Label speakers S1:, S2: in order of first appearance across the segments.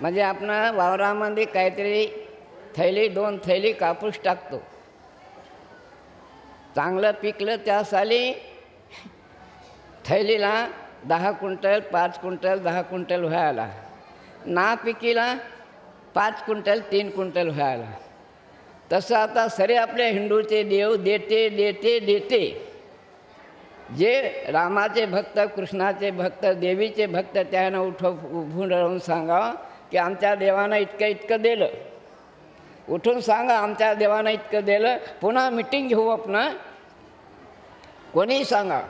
S1: म्हणजे आपण वावरामध्ये काहीतरी थैली दोन थैली कापूस टाकतो. चांगलं पिकलं त्या साली थैलीला दहा क्विंटल पाच क्विंटल दहा क्विंटल व्हायला. ना पिकीला पाच क्विंटल तीन क्विंटल व्हायला. तसं आता सरे आपल्या हिंदूचे देव देते देते देते. जे रामाचे भक्त कृष्णाचे भक्त देवीचे भक्त त्यानं उठव उभून राहून सांगावं की आमच्या देवानं इतकं इतकं दिलं. उठून सांगा आमच्या देवानं इतकं दिलं पुन्हा मिटिंग घेऊ आपण. कोणीही सांगा.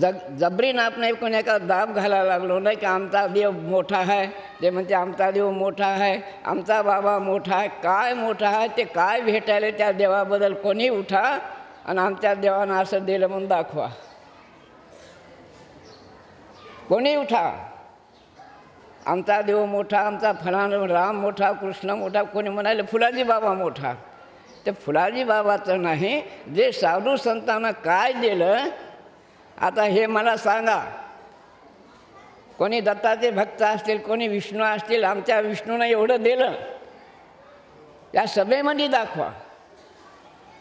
S1: जग जबरीनं आपण कोणी एका दाब घालायला लागलो नाही की आमचा देव मोठा आहे. ते म्हणते आमचा देव मोठा आहे. आमचा बाबा मोठा आहे. काय मोठा आहे? ते काय भेटायला त्या देवाबद्दल? कोणी उठा आणि आमच्या देवानं असं दिलं म्हणून दाखवा. कोणी उठा. आमचा देव मोठा आमचा फलाना राम मोठा कृष्ण मोठा कोणी म्हणाले फुलाजी बाबा मोठा. ते फुलाजी बाबाचं नाही जे साधू संतांना काय दिलं आता हे मला सांगा. कोणी दत्ताचे भक्त असतील कोणी विष्णू असतील आमच्या विष्णूनं एवढं दिलं. या सभेमध्ये दाखवा.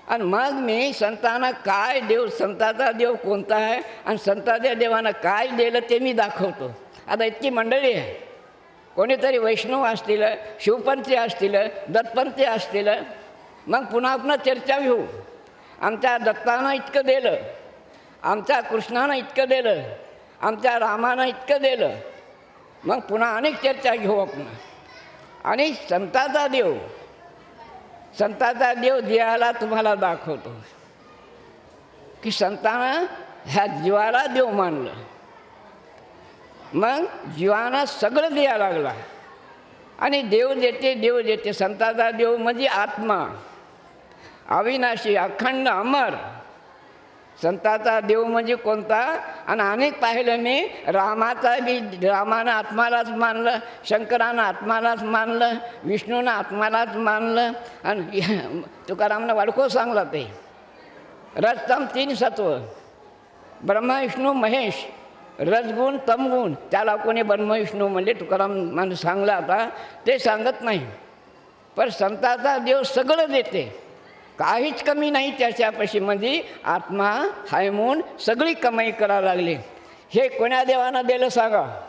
S1: आणि मग मी संतांना काय देव संताचा देव कोणता आहे आणि संताच्या देवानं काय दिलं ते मी दाखवतो. आता इतकी मंडळी आहे. कोणीतरी वैष्णव असतील शिवपंथी असतील दत्तपंथी असतील मग पुन्हा पुन्हा चर्चा घेऊ आमच्या दत्तानं इतकं दिलं आमच्या कृष्णानं इतकं दिलं आमच्या रामानं इतकं दिलं. मग पुन्हा अनेक चर्चा घेऊ आपण. आणि संताचा देव संताचा देव देहाला तुम्हाला दाखवतो. की संतानं ह्या जीवाला देव मानलं. मग जीवाना सगळं द्यायला लागला. आणि देव देते देव देते संताचा देव म्हणजे आत्मा. अविनाशी अखंड अमर. संताचा देव म्हणजे कोणता? आणि अनेक पाहिलं मी रामाचा बी रामानं आत्मालाच मानलं शंकरानं आत्मालाच मानलं विष्णूनं आत्मालाच मानलं आणि तुकारामनं वाडको सांगला ते. रजतम तीन सत्व. ब्रह्मा विष्णू महेश. रजगुण तमगुण त्याला कोणी ब्रह्मविष्णू म्हणजे तुकाराम माणूस सांगला आता ते सांगत नाही. पण संताचा देव सगळं देते. काहीच कमी नाही त्याच्यापाशी म्हणजे आत्मा हायमून सगळी कमाई करायला लागली. हे कोण्या देवानं दिलं सांगा?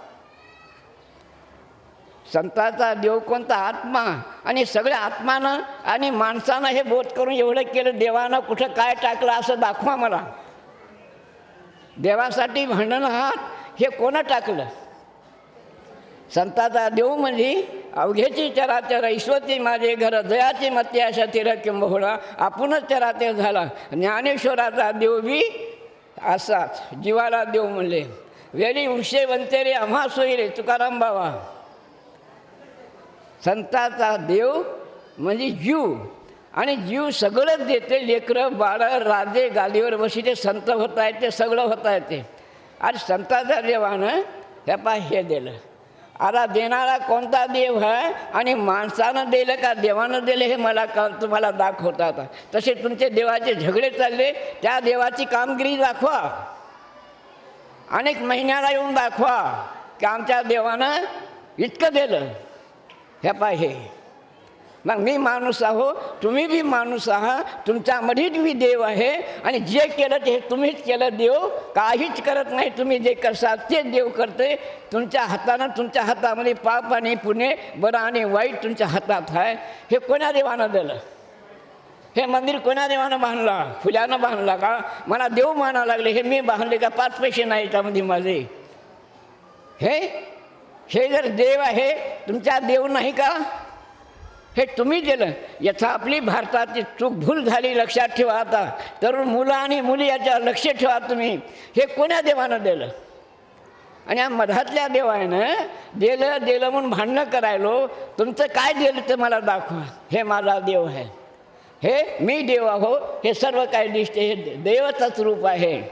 S1: संताचा देव कोणता? आत्मा. आणि सगळ्या आत्मानं आणि माणसानं हे बोध करून एवढं केलं देवानं कुठं काय टाकलं असं दाखवा मला. देवासाठी भांडण आहात हे कोणं टाकलं? संताचा देव म्हणजे अवघ्याची चराचर ईश्वरची माझे घर जयाची मत्ती अशा तिर किंबहुळा आपणच चराचर झाला. ज्ञानेश्वराचा देव बी असाच जीवाला देव म्हणले. वेळी वृक्षे बनते रे आम्हा सोयरे तुकाराम बाबा. संताचा देव म्हणजे जीव. आणि जीव सगळंच देते लेकरं बाळं राजे गादीवर बशी ते संत होत आहेत ते सगळं होत आहे ते. आणि संताच्या देवानं ह्या पा हे दिलं. आता देणारा कोणता देव आहे आणि माणसानं दिलं का देवानं दिलं हे मला का तुम्हाला दाखवता आता तसे तुमचे देवाचे झगडे चालले त्या देवाची कामगिरी दाखवा. अनेक महिन्याला येऊन दाखवा की आमच्या देवानं इतकं दिलं. ह्या पाय हे. मग मी माणूस आहो तुम्ही बी माणूस आहात मधीत बी देव आहे आणि जे केलं ते तुम्हीच केलं देव. काहीच करत नाही तुम्ही जे करसाल ते देव करते तुमच्या हातानं तुमच्या हातामध्ये पाप आणि पुणे बरं आणि वाईट तुमच्या हातात आहे. हे कोण्या देवानं दिलं? हे मंदिर कोण्या देवानं बांधला? फुल्यानं बांधला का? मला देव मानावं लागले हे मी बांधले का? पाच पैसे नाही त्यामध्ये माझे. हे? हे जर देव आहे तुमच्या देव नाही का? हे तुम्ही दिलं याचा आपली भारताची चूक भूल झाली लक्षात ठेवा आता. तरुण मुलं आणि मुली याच्या लक्ष ठेवा तुम्ही. हे कोण्या देवानं दिलं? आणि या मधातल्या देवानं दिलं दिलं म्हणून भांडणं करायलो. तुमचं काय दिलं ते मला दाखवा. हे माझा देव आहे. हे मी देव आहो. हे सर्व काय दिसते. हे देवचंच रूप आहे.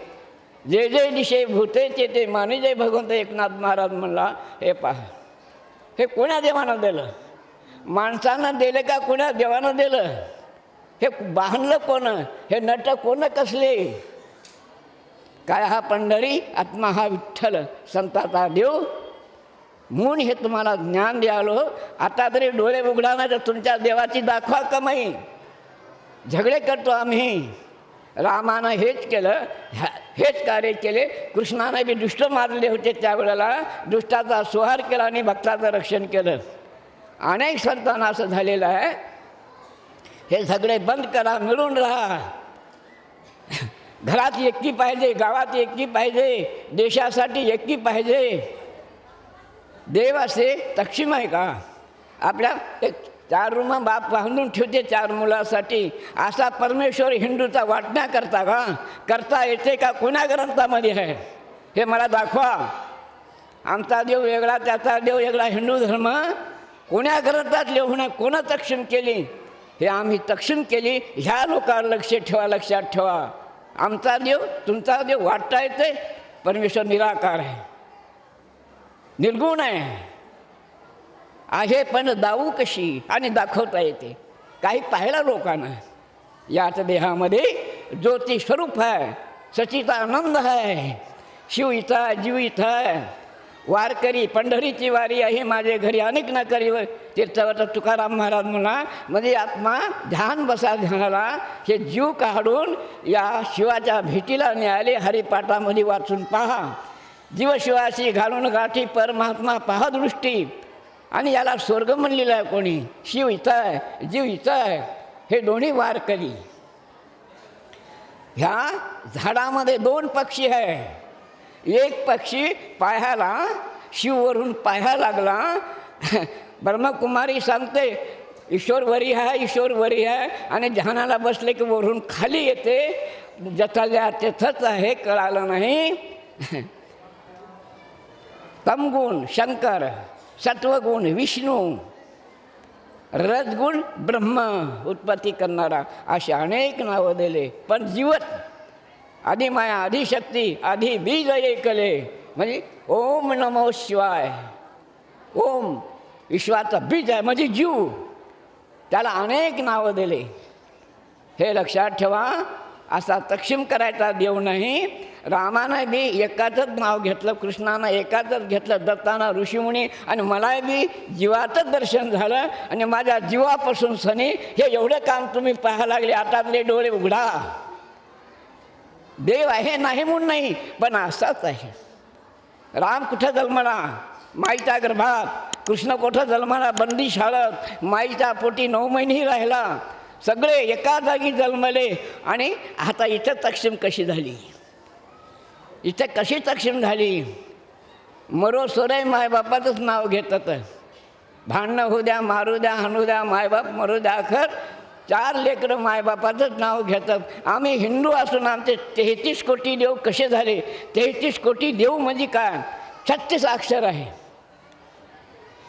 S1: जे जे दिशे भूते ते ते माने. भगवंत एकनाथ महाराज म्हणला हे पहा. हे कोण्या देवानं दिलं? माणसानं दिलं का कुणा देवानं दिलं? हे बांधलं कोण? हे नट कोण कसले? काय हा पंढरी? आत्मा हा विठ्ठल संताचा देव. म्हणून हे तुम्हाला ज्ञान द्यालो आता तरी डोळे उघडा नाही तर तुमच्या देवाची दाखवा कमाई. झगडे करतो आम्ही. रामानं हेच केलं. ह्या- हेच कार्य केले. कृष्णाने बी दुष्ट मारले होते त्यावेळेला. दुष्टाचा सुहार केला आणि भक्ताचं रक्षण केलं. अनेक संतांना असं झालेलं आहे. हे सगळे बंद करा मिळून राहा. घरात एकटी पाहिजे गावात एकटी पाहिजे देशासाठी एकी पाहिजे. देव असे तक्षिम आहे का? आपल्या एक चार रूम बाप बांधून ठेवते चार मुलासाठी. असा परमेश्वर हिंदूचा वाटण्या करता का? करता येते का? कोण्या ग्रंथामध्ये आहे? हे मला दाखवा. आमचा देव वेगळा त्याचा देव वेगळा. हिंदू धर्म कोण्या ग्रंथात लिहून कोणं तक्षण केली? हे आम्ही तक्षण केली. ह्या लोकांवर लक्ष ठेवा लक्षात ठेवा. आमचा देव तुमचा देव वाटता येते परमेश्वर निराकार आहे. निर्गुण आहे. आहे पण दाऊ कशी? आणि दाखवता येते. काही पाहिला लोकांना? याच देहामध्ये ज्योती स्वरूप आहे. सचिता आनंद आहे. शिव इथं जीव इथं आहे. वारकरी पंढरीची वारी आहे माझे घरी अनेक न करी तीर्थावर तुकाराम महाराज म्हणा म्हणजे आत्मा ध्यान बसा ध्यानाला हे जीव काढून या शिवाच्या भेटीला न्यायालय हरिपाठामध्ये वाचून पहा. जीवशिवाशी घालून गाठी परमात्मा पहा दृष्टी. आणि याला स्वर्ग म्हणलेला आहे कोणी? शिव इथं आहे जीव इथं आहे. हे दोन्ही वारकरी. ह्या झाडामध्ये दोन पक्षी आहे. एक पक्षी पायाला शिववरून पाया लागला. ब्रह्मकुमारी सांगते ईश्वर वरी आहे ईश्वर वरी आहे आणि ध्यानाला बसले की वरून खाली येते. जथाल्या तेथच आहे कळालं नाही. तमगुण शंकर सत्वगुण विष्णू रजगुण ब्रह्म उत्पत्ती करणारा असे अनेक नावं दिले. पण जीवत आधी माया आधी बीज एकले म्हणजे ओम नमो शिवाय. ओम विश्वाचा बीज आहे म्हणजे जीव. त्याला अनेक नावं दिले. हे लक्षात ठेवा असा तक्षिम करायचा देव नाही. रामानं बी एकाचंच नाव घेतलं कृष्णानं एकाचंच घेतलं दत्तानं ऋषीमुनी आणि मला बी जीवाचंच दर्शन झालं आणि माझ्या जीवापासून सनी हे एवढं काम तुम्ही पाहायला लागले आतातले डोळे उघडा. देव आहे नाही म्हणून नाही पण असाच आहे. राम कुठं जन्मला? माईच्या गर्भात. कृष्ण कुठं जन्मला? बंदी शाळत. माईच्या पोटी नऊ महिनेही राहिला. सगळे एका जागी जन्मले. आणि आता इथं तक्षम कशी झाली? इथं कशी तक्षम झाली? मरो सोरे मायबापाचंच नाव घेतात. भांडणं होऊ द्या मारू द्या हाणू द्या मायबाप मरू द्या खर चार लेकरं मायबापाचंच नाव घेतात. आम्ही हिंदू असून आमचे तेहतीस कोटी देव कसे झाले? तेहतीस कोटी देव म्हणजे काय? छत्तीस अक्षर आहे.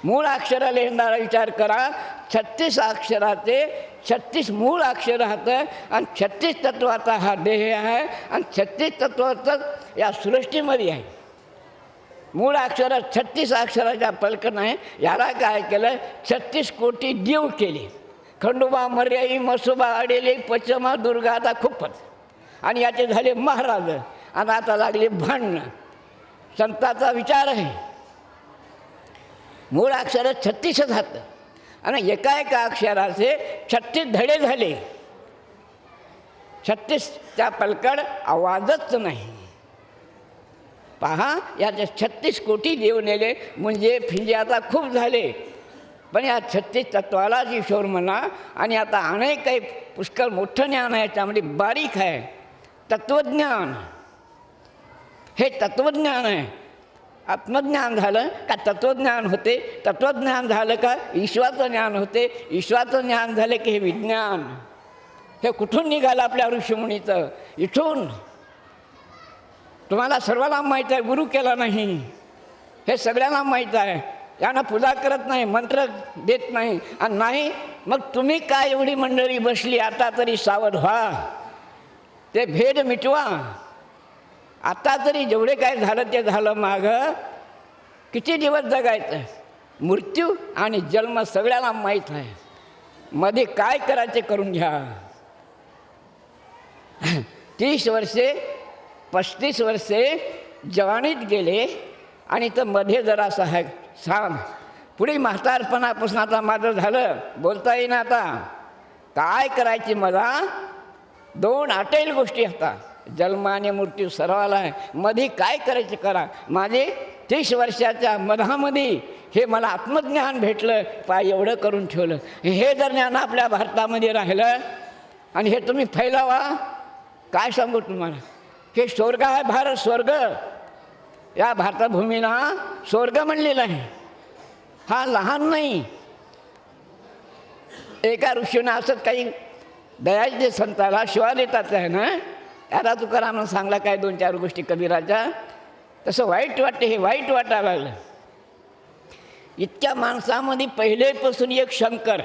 S1: मूळ अक्षराला येणारा विचार करा. छत्तीस अक्षराचे छत्तीस मूळ अक्षर राहतं आणि छत्तीस तत्वाचा हा देह आहे आणि छत्तीस तत्वाचं या सृष्टीमध्ये आहे. मूळ अक्षर छत्तीस अक्षराच्या पलकन आहे. याला काय केलं? छत्तीस कोटी देव केले. खंडोबा मर्याई मसोबा अडेले पचमा दुर्गा आता खूपच. आणि याचे झाले महाराज. आणि आता लागले भांडणं संताचा विचार आहे. मूळ अक्षर छत्तीसच हात आणि एका एका अक्षराचे छत्तीस धडे झाले. छत्तीसच्या पलकड आवाजच नाही. पहा याचे छत्तीस कोटी देव नेले. म्हणजे फिंजे आता खूप झाले. पण या छत्तीस तत्वालाच ईश्वर म्हणा आणि आता अनेक काही पुष्कळ मोठं ज्ञान आहे त्यामध्ये बारीक आहे. तत्त्वज्ञान हे तत्त्वज्ञान आहे. आत्मज्ञान झालं का तत्त्वज्ञान होते? तत्त्वज्ञान झालं का ईश्वाचं ज्ञान होते? ईश्वाचं ज्ञान झालं की हे विज्ञान. हे कुठून निघालं आपल्या ऋषीमुनीचं? इथून. तुम्हाला सर्वांना माहीत आहे गुरु केला नाही. हे सगळ्यांना माहीत आहे. यांना पूजा करत नाही मंत्र देत नाही. आणि नाही मग तुम्ही काय एवढी मंडळी बसली? आता तरी सावध व्हा. ते भेद मिटवा. आता तरी जेवढे काय झालं ते झालं मागं. किती दिवस जगायचं? मृत्यू आणि जन्म सगळ्यांना माहीत आहे. मध्ये काय करायचे करून घ्या. तीस वर्षे पस्तीस वर्षे जवानीत गेले. आणि तर मध्ये जरासा आहे सांग. पुढे म्हातारपणापासून आता माझं झालं. बोलता येईना आता. काय करायची मला? दोन अटेल गोष्टी आता. जन्म आणि मृत्यू सर्वाला आहे. मध्ये काय करायचे करा? माझे तीस वर्षाच्या मधामध्ये हे मला आत्मज्ञान भेटलं. पाय एवढं करून ठेवलं. हे जर ज्ञान आपल्या भारतामध्ये राहिलं आणि हे तुम्ही फैलावा. काय सांगू तुम्हाला? हे स्वर्ग आहे भारत स्वर्ग. या भारतभूमीला स्वर्ग म्हणलेलं आहे. हा लहान नाही. एका ऋषीनं असंच काही दयाचे संताला शिवा देतात आहे ना त्याला तुकारामनं सांगला काय दोन चार गोष्टी कबीराच्या तसं वाईट वाटते हे वाईट वाटायला लागलं. इतक्या माणसामध्ये पहिलेपासून एक शंकर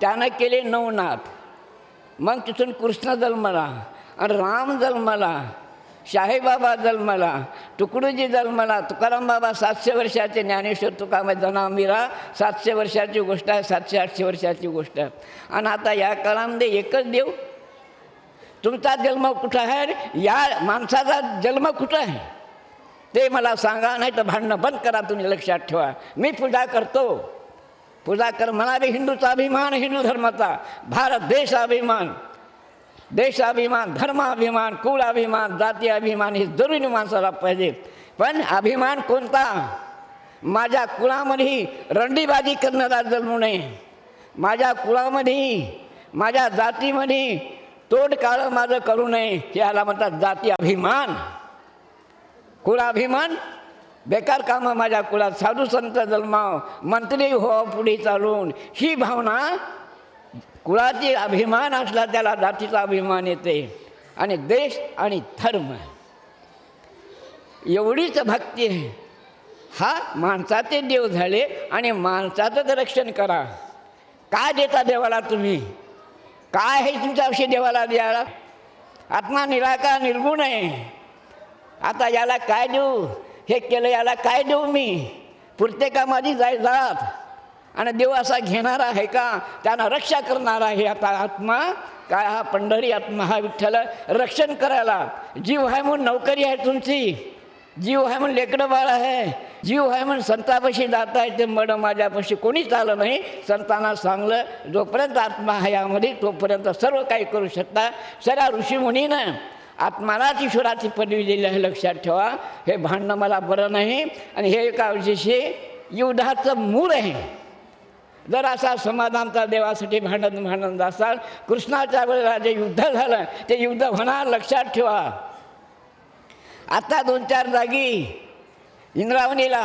S1: त्यानं केले नवनाथ. मग तिथून कृष्ण जन्मला आणि राम जन्मला. शाहीबाबा जन्मला तुकडूजी जन्मला तुकाराम बाबा सातशे वर्षाचे ज्ञानेश्वर तुकाम जनामीरा सातशे वर्षाची गोष्ट आहे सातशे आठशे वर्षाची गोष्ट आहे. आणि आता या काळामध्ये एकच देव. तुमचा जन्म कुठं आहे या माणसाचा जन्म कुठं आहे? ते मला सांगा नाही तर भांडणं बंद करा तुम्ही लक्षात ठेवा. मी पूजा करतो. पूजा कर म्हणा हिंदूचा अभिमान हिंदू धर्माचा. भारत देश अभिमान. देशाभिमान धर्माभिमान कुळाभिमान जाती अभिमान हे जरुरी माणसाला पाहिजे. पण अभिमान कोणता? माझ्या कुळामध्ये रंडीबाजी करणारा जन्मू नये. माझ्या कुळामध्ये माझ्या जातीमध्ये तोड काळं माझं करू नये याला म्हणतात जाती अभिमान. कुळाभिमान बेकार कामं माझ्या कुळात साधू संत जन्माव मंत्री हो पुढे चालून ही भावना कुळाची अभिमान असला त्याला जातीचा अभिमान येते. आणि देश आणि धर्म. एवढीच भक्ती आहे. हा माणसाचे देव झाले आणि माणसाचंच रक्षण करा. काय देता देवाला तुम्ही? काय आहे तुमच्याविषयी देवाला द्यायला? आत्मा निराकार निर्गुण आहे. आता याला काय देऊ? हे केलं याला काय देऊ मी? पुरते का माझी जाय जात. आणि देव असा घेणारा आहे का? त्यांना रक्षा करणारा आहे आता आत्मा. काय हा पंढरी आत्मा हा विठ्ठल? रक्षण करायला. जीव आहे म्हणून नोकरी आहे तुमची. जीव आहे म्हणून लेकडं बाळ आहे. जीव आहे म्हणून संतापाशी जात आहे ते मड माझ्यापाशी कोणीच आलं नाही. संतांना सांगलं जोपर्यंत आत्मा आहे यामध्ये तोपर्यंत सर्व काही करू शकता. सऱ्या ऋषीमुनीनं आत्मालाच ईश्वराची पदवी दिली आहे लक्षात ठेवा. हे भांडणं मला बरं नाही. आणि हे एका विशेषी युद्धाचं मूळ आहे. जर असा समाधानचा देवासाठी भांडण भांडण असाल कृष्णाच्या वेळेला जे युद्ध झालं ते युद्ध होणार लक्षात ठेवा. आता दोन चार जागी इंद्रावणीला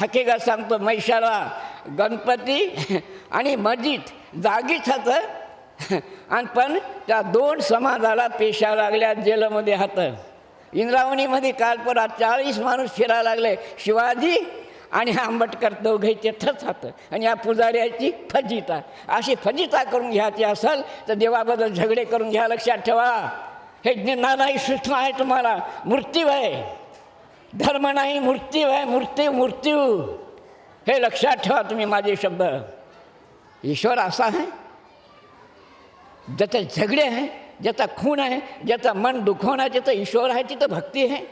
S1: हकीकत सांगतो महिषाला गणपती आणि मस्जिद जागीच होतं. आणि पण त्या दोन समाजाला पेशा लागल्या जेलमध्ये हातं. इंद्रावणीमध्ये काल परत चाळीस माणूस फिरायला लागले. शिवाजी आणि आंबटकर दोघे तिथंच हातं. आणि या पुजाऱ्याची फजिता. अशी फजिता करून घ्यायची असेल तर देवाबद्दल झगडे करून घ्या लक्षात ठेवा. हे ज्ञान नाही सूक्ष्म आहे तुम्हाला. मृत्यू आहे. धर्म नाही मृत्यू आहे. मृत्यू मृत्यू. हे लक्षात ठेवा तुम्ही माझे शब्द. ईश्वर असा आहे. ज्याचं झगडे आहे ज्याचा खून आहे ज्याचा मन दुखवणं ज्याचा ईश्वर आहे तिथं भक्ती आहे.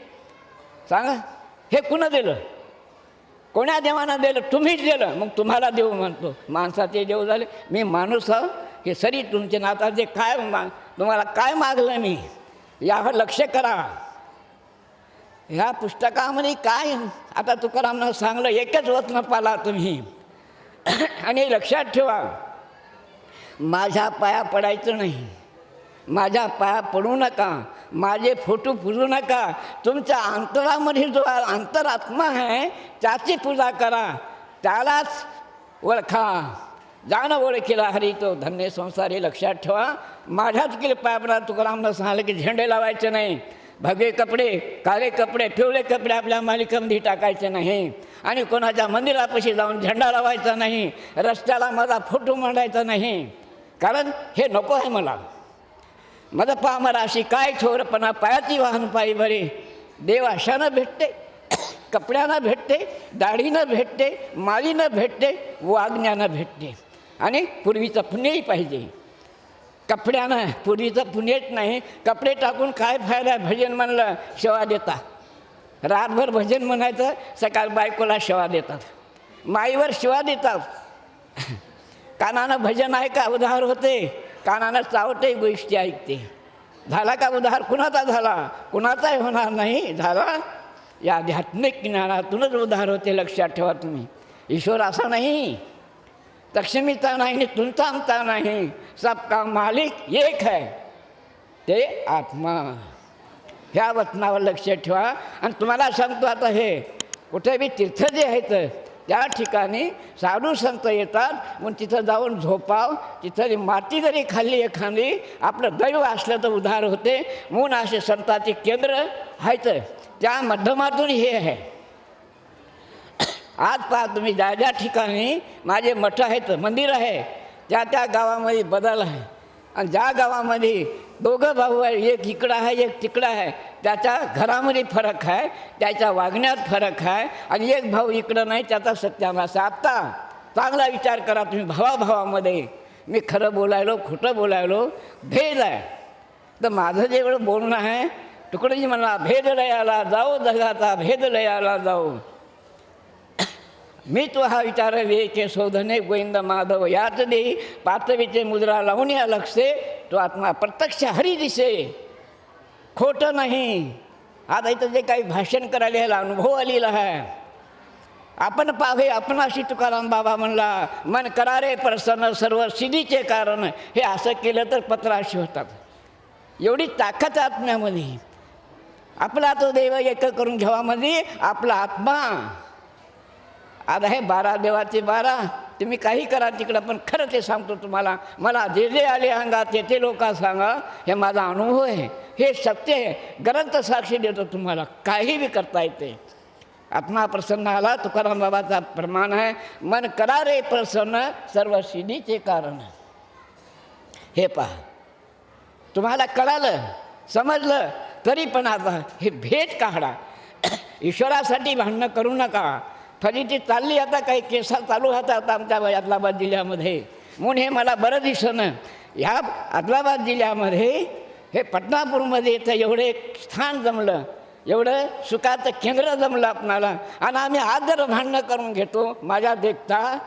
S1: सांगा हे कुणं दिलं? कोण्या देवानं दिलं? तुम्हीच दिलं. मग तुम्हाला देव म्हणतो. माणसाचे देव झाले. मी माणूस हा. हे सरी तुमचे नाता जे काय मा तुम्हाला काय मागलं मी? यावर लक्ष करा. ह्या पुस्तकामध्ये काय? आता तुकारामनं सांगलं एकच वचन पाला तुम्ही. आणि लक्षात ठेवा. माझ्या पाया पडायचं नाही. माझ्या पाया पडू नका. माझे फोटो पुजू नका. तुमच्या अंतरामध्ये जो अंतरात्मा आहे त्याची पूजा करा. त्यालाच ओळखा. जाणं ओळखीला हरी तो धन्य संसार हे लक्षात ठेवा. माझ्याच केले तुकारामनं सांगितलं की झेंडे लावायचे नाही. भगवे कपडे काळे कपडे पिवळे कपडे आपल्या मालिकामध्ये टाकायचे नाही. आणि कोणाच्या मंदिरापाशी जाऊन झेंडा लावायचा नाही. रस्त्याला माझा फोटो मांडायचा नाही. कारण हे नको आहे मला. मद पामरा अशी काय थोरपणा पायाची वाहन पायी बरे देव अशानं भेटते कपड्यानं भेटते दाढीनं भेटते मालीनं भेटते वागण्यानं भेटते. आणि पूर्वीचं पुण्यही पाहिजे. कपड्यानं पूर्वीचं पुण्यच नाही. कपडे टाकून काय फायदा भजन म्हणलं शेवा देता रातभर भजन म्हणायचं सकाळ बायकोला शिवा देतात. माईवर शिवा देतात. कानानं भजन ऐका उधार होते. कानानं चावटही गोष्टी ऐकते. झाला का उधार कुणाचा झाला? कुणाचाही होणार नाही. झाला? या आध्यात्मिक ज्ञानातूनच उधार होते लक्षात ठेवा तुम्ही. ईश्वर असा नाही. लक्ष्मीचा नाही तुमचा नाही. सबका मालिक एक है. ते आत्मा. ह्या वचनावर लक्ष ठेवा. आणि तुम्हाला सांगतो आता हे कुठे बी तीर्थ जे आहेत त्या ठिकाणी साधू संत येतात. मग तिथं जाऊन झोपाव. तिथं माती जरी खाल्ली एखादी आपलं दैव असलं तर उधार होते. म्हणून असे संताचे केंद्र आहेत. त्या माध्यमातून हे आहे. आज पहा तुम्ही ज्या ज्या ठिकाणी माझे मठ आहेत मंदिर आहे त्या त्या गावामध्ये बदल आहे. आणि ज्या गावामध्ये दोघं भाऊ आहे एक इकडं आहे एक तिकडं आहे त्याच्या घरामध्ये फरक आहे त्याच्या वागण्यात फरक आहे आणि एक भाऊ इकडं नाही त्याचा सत्यानाश आहे. आत्ता चांगला विचार करा तुम्ही भावाभावामध्ये. मी खरं बोलायलो खोटं बोलायलो भेद आहे. तर माझं जेवढं बोलणं आहे तुकडोजी म्हणला भेद लयाला जाऊ जगाचा भेद लयाला जाऊ मी तो हा विचार वेचे शोधने गोविंद माधव याच देई पातवीचे मुद्रा लावून या लक्षे तो आत्मा प्रत्यक्ष हरी दिसे. खोटं नाही. आता इथं जे काही भाषण करायला ह्याला अनुभव आलेला आहे. आपण पावे आपणाशी तुकाराम बाबा म्हणला मन करारे प्रसन्न सर्व सिद्धीचे कारण. हे असं केलं तर पत्राशी होतात. एवढी ताकद आत्म्यामध्ये. आपला तो देव एक करून घ्यावामध्ये म्हणजे आपला आत्मा. आता हे बारा देवाचे बारा. तुम्ही काही करा तिकडं पण खरं ते सांगतो तुम्हाला. मला जे जे आले अंगात ते ते लोक सांगा. हे माझा अनुभव आहे. हे सत्य आहे. ग्रंथ साक्षी देतो तुम्हाला. काही बी करता येते. आत्मा प्रसन्न आला तुकाराम बाबाचा प्रमाण आहे. मन करा रे प्रसन्न सर्व सिद्धीचे कारण हे पहा. तुम्हाला कळालं समजलं तरी पण आता हे भेद काढा. ईश्वरासाठी भांडणं करू नका. फजिती चालली आता काही केसा चालू होतात आमच्या आदलाबाद जिल्ह्यामध्ये. म्हणून हे मला बरं दिसणं ह्या आदलाबाद जिल्ह्यामध्ये हे पटनापूरमध्ये इथं एवढं एक स्थान जमलं. एवढं सुखाचं केंद्र जमलं आपणाला. आणि आम्ही आज जर भांडणं करून घेतो माझ्या देखता.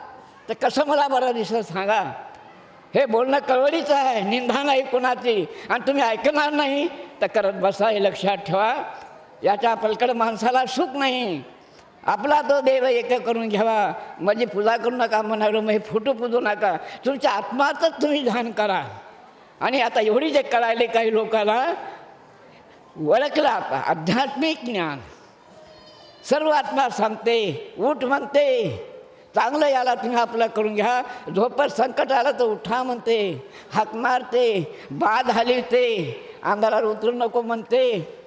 S1: तर कसं मला बरं दिसत सांगा. हे बोलणं कळवळीचं आहे. निंदा नाही कोणाची. आणि तुम्ही ऐकणार नाही. तर करत बसा हे लक्षात ठेवा. याच्या पलकड माणसाला सुख नाही. आपला तो देव एक करून घ्यावा. म्हणजे माझी पूजा करू नका म्हणालो मग फोटो पुजू नका. तुमच्या आत्मातच तुम्ही ध्यान करा. आणि आता एवढी जे कळाले काही लोकांना ओळखलं आता आध्यात्मिक ज्ञान. सर्व आत्मा सांगते उठ म्हणते. चांगलं याला तुम्ही आपलं करून घ्या. झोपत संकट आलं तर उठा म्हणते. हाक मारते बाद हलवते. अंधारावर उतरू नको म्हणते.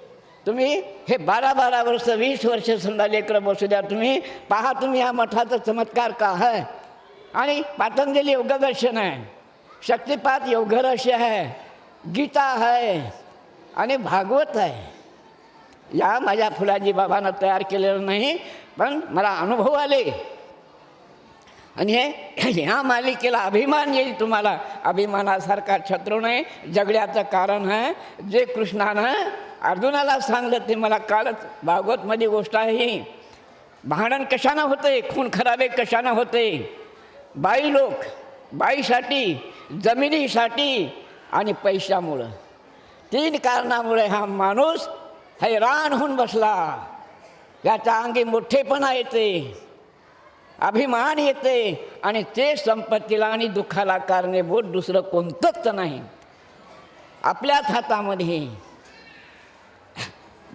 S1: तुम्ही हे बारा बारा वर्ष वीस वर्ष समजा लेकरं बसू द्या. तुम्ही पहा तुम्ही या मठाचा चमत्कार का आहे? आणि पातंजली योगदर्शन आहे. शक्तिपात योगरहस्य आहे. गीता आहे. आणि भागवत आहे. या माझ्या फुलाजी बाबांना तयार केलेलं नाही पण मला अनुभव आले. आणि हे ह्या मालिकेला अभिमान येईल तुम्हाला. अभिमानासारखा शत्रू नाही जगण्याचं कारण आहे. जे कृष्णानं अर्जुनाला सांगलं ते मला कालच भागवतमध्ये गोष्ट आहे. ही भांडण कशानं होते खून खराबे कशानं होते बाई लोक बाईसाठी जमिनीसाठी आणि पैशामुळं. तीन कारणामुळे हा माणूस हैराण होऊन बसला. याच्या अंगी मोठेपणा येते अभिमान येते आणि ते संपत्तीला आणि दुःखाला कारणीभूत दुसरं कोणतंच नाही. आपल्याच हातामध्ये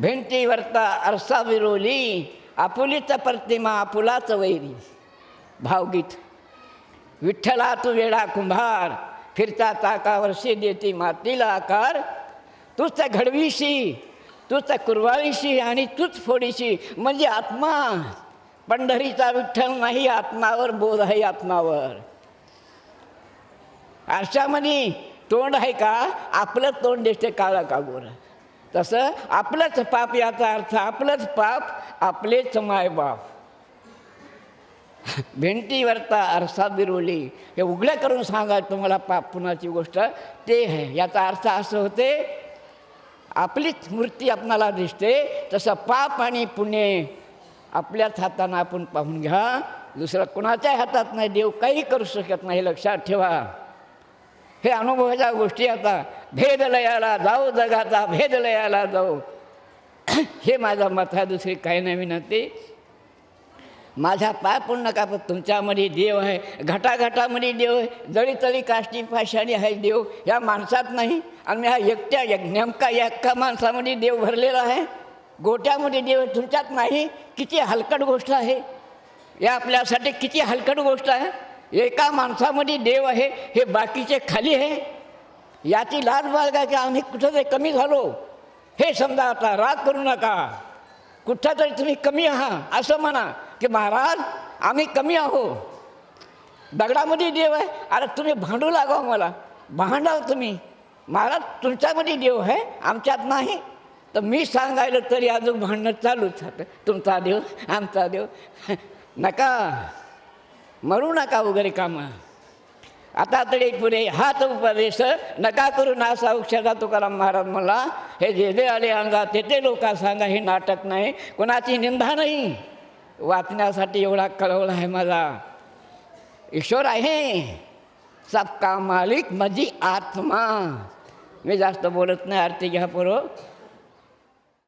S1: भिंतीवरता आरसा विरोली आपुलीचा प्रतिमा आपुलाच वैरी. भावगीत. विठ्ठला तू वेळा कुंभार फिरता ताकावरशी देती मातीला आकार. तूच घडवीशी तूच कुरवाळीशी आणि तूच फोडीशी म्हणजे आत्मा. पंढरीचा विठ्ठल नाही आत्मावर बोध आहे आत्मावर. आरशामध्ये तोंड आहे का? आपलं तोंड दिसते काळा कागोर तसं आपलंच पाप याचा अर्थ आपलंच पाप आपलेच मायबाप. भिंतीवरता आरसा बिरवली हे उघड्या करून सांगा तुम्हाला पाप पुन्हाची गोष्ट. ते आहे याचा अर्थ असं होते आपलीच मूर्ती आपणाला दिसते तसं पाप आणि पुण्य आपल्याच हातानं आपण पाहून घ्या. दुसरं कुणाच्या हातात नाही देव काही करू शकत नाही लक्षात ठेवा. हे अनुभवाच्या गोष्टी आता. भेदलयाला जाऊ जगाचा भेदलयाला जाऊ. हे माझं मत आहे दुसरी काही नाही विनंती. माझा पाय पूर्ण का पण तुमच्यामध्ये देव आहे. घटाघटामध्ये देव आहे. जळी तळी काष्टी पाशाणी आहे देव. या माणसात नाही. आणि मी हा एकट्या एक नेमका एका माणसामध्ये देव भरलेला आहे. गोट्यामध्ये देव तुमच्यात नाही. किती हलकट गोष्ट आहे. या आपल्यासाठी किती हलकट गोष्ट आहे. एका माणसामध्ये देव आहे हे बाकीचे खाली आहे. याची लाज बाळगा की आम्ही कुठं तरी कमी झालो. हे समजा आता राग करू नका. कुठं तरी तुम्ही कमी आहात असं म्हणा की महाराज आम्ही कमी आहो. दगडामध्ये देव आहे. अरे तुम्ही भांडू लागाव मला भांडाव तुम्ही. महाराज तुमच्यामध्ये देव आहे आमच्यात नाही. तर मी सांगायला तरी अजून भांडणं चालूच तुमचा देव आमचा देव. नका. मरू नका वगैरे कामं. आता तरी पुढे हाच उपदेश नका करू नासा औषधा तुकाराम महाराज मला. हे जे जे आले अंगा ते ते लोक सांगा हे नाटक नाही कोणाची निंदा नाही. वाचण्यासाठी एवढा कळवला आहे माझा. ईश्वर आहे. सबका मालिक माझी आत्मा. मी जास्त बोलत नाही आरती घ्या पोरो